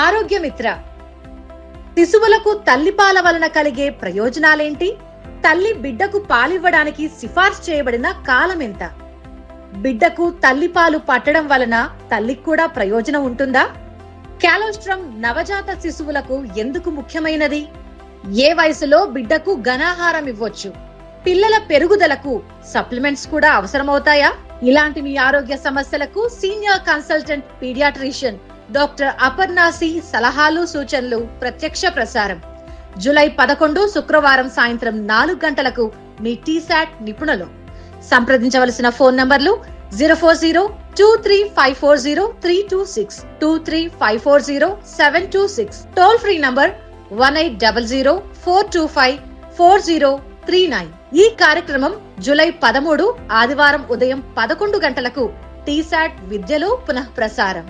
ఆరోగ్యమిత్ర. శిశువులకు తల్లిపాల వలన కలిగే ప్రయోజనాలేంటి? తల్లి బిడ్డకు పాలివ్వడానికి సిఫార్సు చేయబడిన కాలం ఎంత బిడ్డకు తల్లిపాలు పట్టడం వలన తల్లికి కూడా ప్రయోజనం ఉంటుందా? క్యాలోస్ట్రమ్ నవజాత శిశువులకు ఎందుకు ముఖ్యమైనది? ఏ వయసులో బిడ్డకు ఘనాహారం ఇవ్వొచ్చు? పిల్లల పెరుగుదలకు సప్లిమెంట్స్ కూడా అవసరమవుతాయా? ఇలాంటి మీ ఆరోగ్య సమస్యలకు సీనియర్ కన్సల్టెంట్ పీడియాట్రిషియన్ డాక్టర్ అపర్ణాసి సలహాలు సూచనలు ప్రత్యక్ష ప్రసారం. జూలై పదకొండు శుక్రవారం సాయంత్రం నాలుగు గంటలకు మీ టీశాట్ నిపుణులు. సంప్రదించవలసిన ఫోన్ నంబర్లు zero four zero two three five four zero three two six two three five four zero seven two six. Toll free number one eight double zero four two five four zero three nine. ఈ కార్యక్రమం July పదమూడు ఆదివారం ఉదయం పదకొండు గంటలకు టీశాట్ విద్యలో పునః ప్రసారం